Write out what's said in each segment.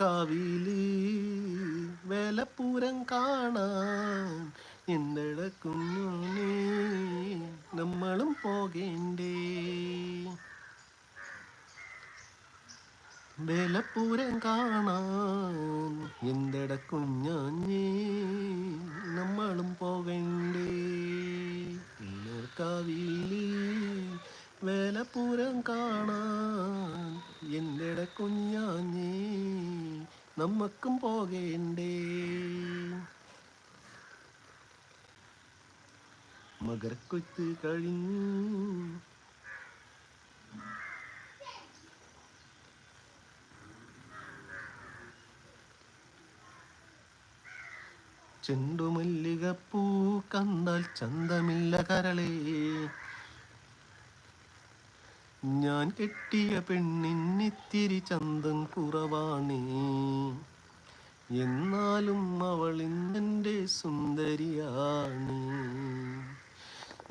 കാവിൽ വേലപ്പൂരം കാണാൻ എന്തടക്കുന്നു നമ്മളും പോകേണ്ടേ. വേലപ്പൂരം കാണാൻ എന്തടക്കും ഞാൻ നമ്മളും പോകണ്ടേ. കവിയിൽ വേലപ്പൂരം കാണാൻ എന്റെ കുഞ്ഞാഞ്ഞേ? നമ്മക്കും പോകേണ്ടേ. മകരക്കൊയ്ത്ത് കഴിഞ്ഞു. ചെണ്ടുമല്ലികപ്പൂ കണ്ടാൽ ചന്തമില്ല കരളേ. ഞാൻ കെട്ടിയ പെണ്ണിന്നിത്തിരി ചന്തം കുറവാണേ. എന്നാലും അവൾ ഇന്നെന്റെ സുന്ദരിയാണ്.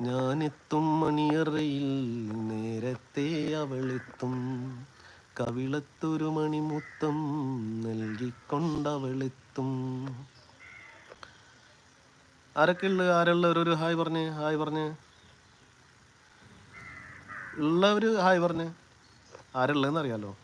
ഞാനെത്തും മണിയറയിൽ നേരത്തെ അവളെത്തും. കവിളത്തൊരു മണിമുത്തം നൽകിക്കൊണ്ടവളെത്തും. ആരൊക്കെ ഉള്ളത് ആരുള്ളവർ ഒരു ഹായ് പറഞ്ഞ് ഹായ് പറഞ്ഞ്. ഉള്ളവർ ഹായ് പറഞ്ഞ്. ആരുള്ളതെന്ന് അറിയാലോ?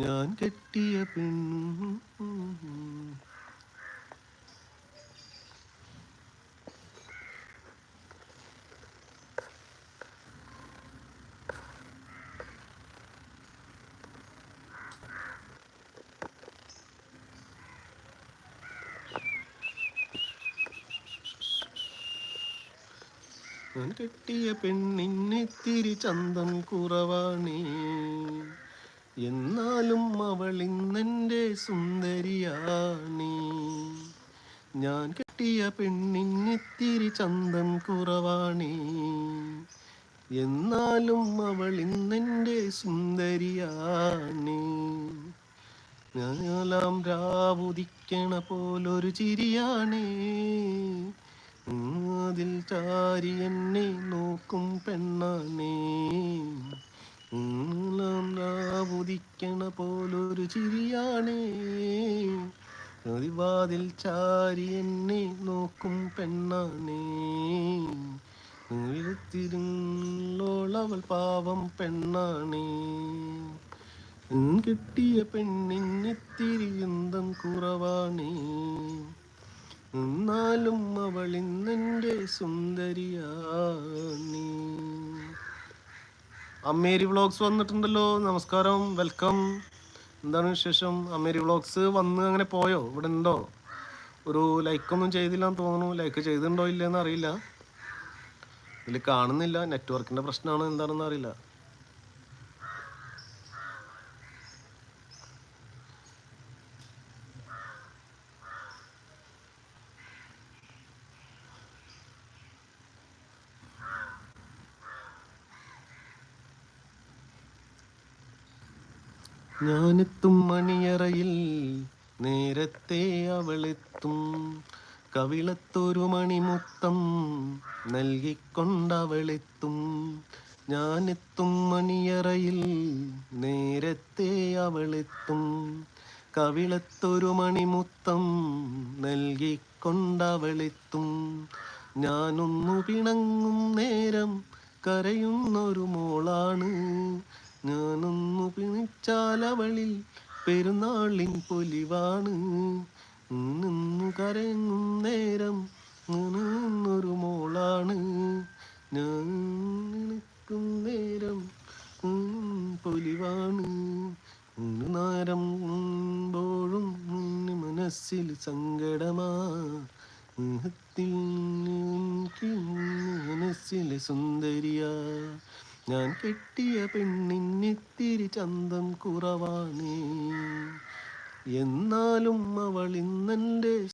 ഞാൻ കെട്ടിയ പെണ്ണു കെട്ടിയ പെണ്ണിന്നിത്തിരി ചന്തം കുറവാണേ. എന്നാലും അവൾ ഇന്നെന്റെ സുന്ദരിയാണേ. ഞാൻ കെട്ടിയ പെണ്ണിന്നിത്തിരി ചന്തം കുറവാണേ. എന്നാലും അവൾ ഇന്നെന്റെ സുന്ദരിയാണേ. ഞാനാം രാവുദിക്കണ പോലൊരു ചിരിയാണേ. അതിൽ ചാരി എന്നെ നോക്കും പെണ്ണാനേ ഉദിക്കണ പോലൊരു ചിരിയാണേ. അതിവാതിൽ ചാരി എന്നെ നോക്കും പെണ്ണാനേ തിരുന്നോളവൾ പാവം പെണ്ണാണേ. കിട്ടിയ പെണ്ണിനെത്തിരി യന്തം കുറവാണേ. എന്നാലും അവൾ ഇന്നെന്റെ നീ. അമ്മേരി വ്ളോഗ്സ് വന്നിട്ടുണ്ടല്ലോ. നമസ്കാരം. വെൽക്കം. എന്താണ് വിശേഷം? അമ്മേരി വ്ളോഗ്സ് വന്ന് അങ്ങനെ പോയോ? ഇവിടെ ഉണ്ടോ? ഒരു ലൈക്കൊന്നും ചെയ്തില്ലാന്ന് തോന്നുന്നു. ലൈക്ക് ചെയ്തിട്ടുണ്ടോ ഇല്ലയെന്ന് അറിയില്ല. ഇതിൽ കാണുന്നില്ല. നെറ്റ്വർക്കിന്റെ പ്രശ്നമാണ് എന്താണെന്ന് അറിയില്ല. ഞാനെത്തും മണിയറയിൽ നേരത്തെ അവളെത്തും. കവിളത്തൊരു മണിമുത്തം നൽകിക്കൊണ്ടവളെത്തും. ഞാനെത്തും മണിയറയിൽ നേരത്തെ അവളെത്തും. കവിളത്തൊരു മണിമുത്തം നൽകിക്കൊണ്ടവളെത്തും. ഞാനൊന്നു പിണങ്ങും നേരം കരയുന്നൊരു മോളാണ്. പിണിച്ചാലവളിൽ പെരുന്നാളിൻ പൊലിവാണ്. നിന്നു കരങ്ങും നേരം നിന്നൊരു മോളാണ്. ഞാൻ നിനക്കും നേരം പൊലിവാണ്. നേരം മുമ്പോഴും മനസ്സിൽ സങ്കടമാ. മനസ്സിലെ സുന്ദരിയാ. ഞാൻ കെട്ടിയ പെണ്ണിന്നിത്തിരി ചന്തം കുറവാണ്. എന്നാലും അവൾ ഇന്നെന്റെ